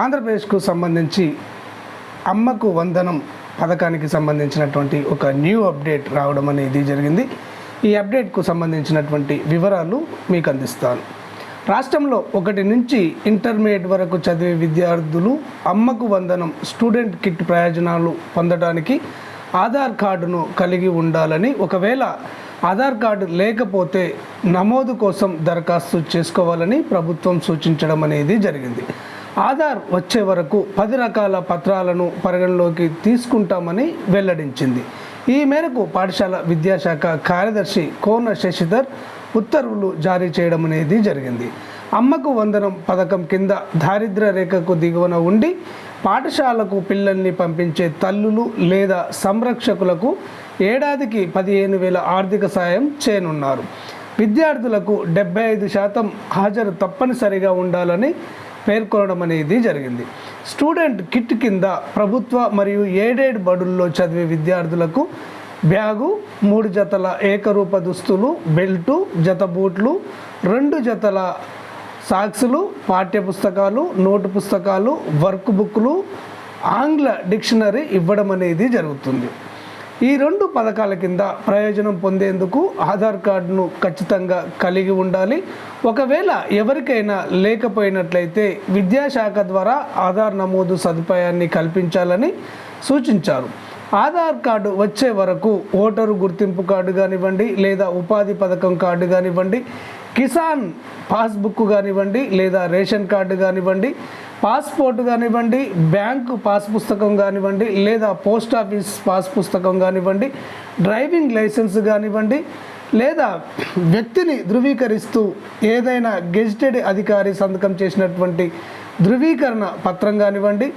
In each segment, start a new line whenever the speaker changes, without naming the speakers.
ఆంధ్రప్రదేశ్కు సంబంధించి అమ్మకు వందనం పథకానికి సంబంధించినటువంటి ఒక న్యూ అప్డేట్ రావడం అనేది జరిగింది. ఈ అప్డేట్కు సంబంధించినటువంటి వివరాలు మీకు అందిస్తాను. రాష్ట్రంలో ఒకటి నుంచి ఇంటర్మీడియట్ వరకు చదివే విద్యార్థులు అమ్మకు వందనం స్టూడెంట్ కిట్ ప్రయోజనాలు పొందడానికి ఆధార్ కార్డును కలిగి ఉండాలని ఒకవేళ ఆధార్ కార్డు లేకపోతే నమోదు కోసం దరఖాస్తు చేసుకోవాలని ప్రభుత్వం సూచించడం అనేది జరిగింది. ఆధార్ వచ్చే వరకు పది రకాల పత్రాలను పరిగణలోకి తీసుకుంటామని వెల్లడించింది. ఈ మేరకు పాఠశాల విద్యాశాఖ కార్యదర్శి కోన శశిధర్ ఉత్తర్వులు జారీ చేయడం అనేది జరిగింది. అమ్మకు వందనం పథకం కింద దారిద్ర్య రేఖకు దిగువన ఉండి పాఠశాలకు పిల్లల్ని పంపించే తల్లులు లేదా సంరక్షకులకు ఏడాదికి పదిహేను వేల ఆర్థిక సాయం చేయనున్నారు. విద్యార్థులకు డెబ్బై ఐదు శాతం హాజరు తప్పనిసరిగా ఉండాలని పేర్కొనడం అనేది జరిగింది. స్టూడెంట్ కిట్ కింద ప్రభుత్వ మరియు ఎయిడెడ్ బడుల్లో చదివే విద్యార్థులకు బ్యాగు మూడు జతల ఏకరూప దుస్తులు బెల్టు జత బూట్లు రెండు జతల సాక్సులు పాఠ్య పుస్తకాలు నోటు పుస్తకాలు వర్క్ బుక్లు ఆంగ్ల డిక్షనరీ ఇవ్వడం అనేది జరుగుతుంది. ఈ రెండు పథకాల కింద ప్రయోజనం పొందేందుకు ఆధార్ కార్డును ఖచ్చితంగా కలిగి ఉండాలి. ఒకవేళ ఎవరికైనా లేకపోయినట్లయితే విద్యాశాఖ ద్వారా ఆధార్ నమోదు సదుపాయాన్ని కల్పించాలని సూచించారు. ఆధార్ కార్డు వచ్చే వరకు ఓటరు గుర్తింపు కార్డు కానివ్వండి లేదా ఉపాధి పథకం కార్డు కానివ్వండి కిసాన్ పాస్బుక్ కానివ్వండి లేదా రేషన్ కార్డు కానివ్వండి పాస్పోర్ట్ కానివ్వండి బ్యాంకు పాస్ పుస్తకం కానివ్వండి లేదా పోస్ట్ ఆఫీస్ పాస్ పుస్తకం కానివ్వండి డ్రైవింగ్ లైసెన్స్ కానివ్వండి లేదా వ్యక్తిని ధృవీకరిస్తూ ఏదైనా గెజిటెడ్ అధికారి సంతకం చేసినటువంటి ధృవీకరణ పత్రం కానివ్వండి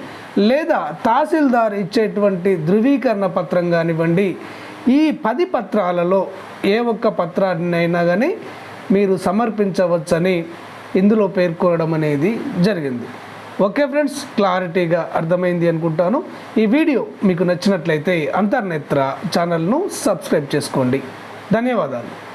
లేదా తహసీల్దార్ ఇచ్చేటువంటి ధృవీకరణ పత్రం కానివ్వండి ఈ పది పత్రాలలో ఏ ఒక్క పత్రాన్నైనా కానీ మీరు సమర్పించవచ్చని ఇందులో పేర్కొనడం అనేది జరిగింది. ఓకే ఫ్రెండ్స్ క్లారిటీగా అర్థమైంది అనుకుంటాను. ఈ వీడియో మీకు నచ్చినట్లయితే అంతర్నేత్ర ఛానల్ను సబ్స్క్రైబ్ చేసుకోండి. ధన్యవాదాలు.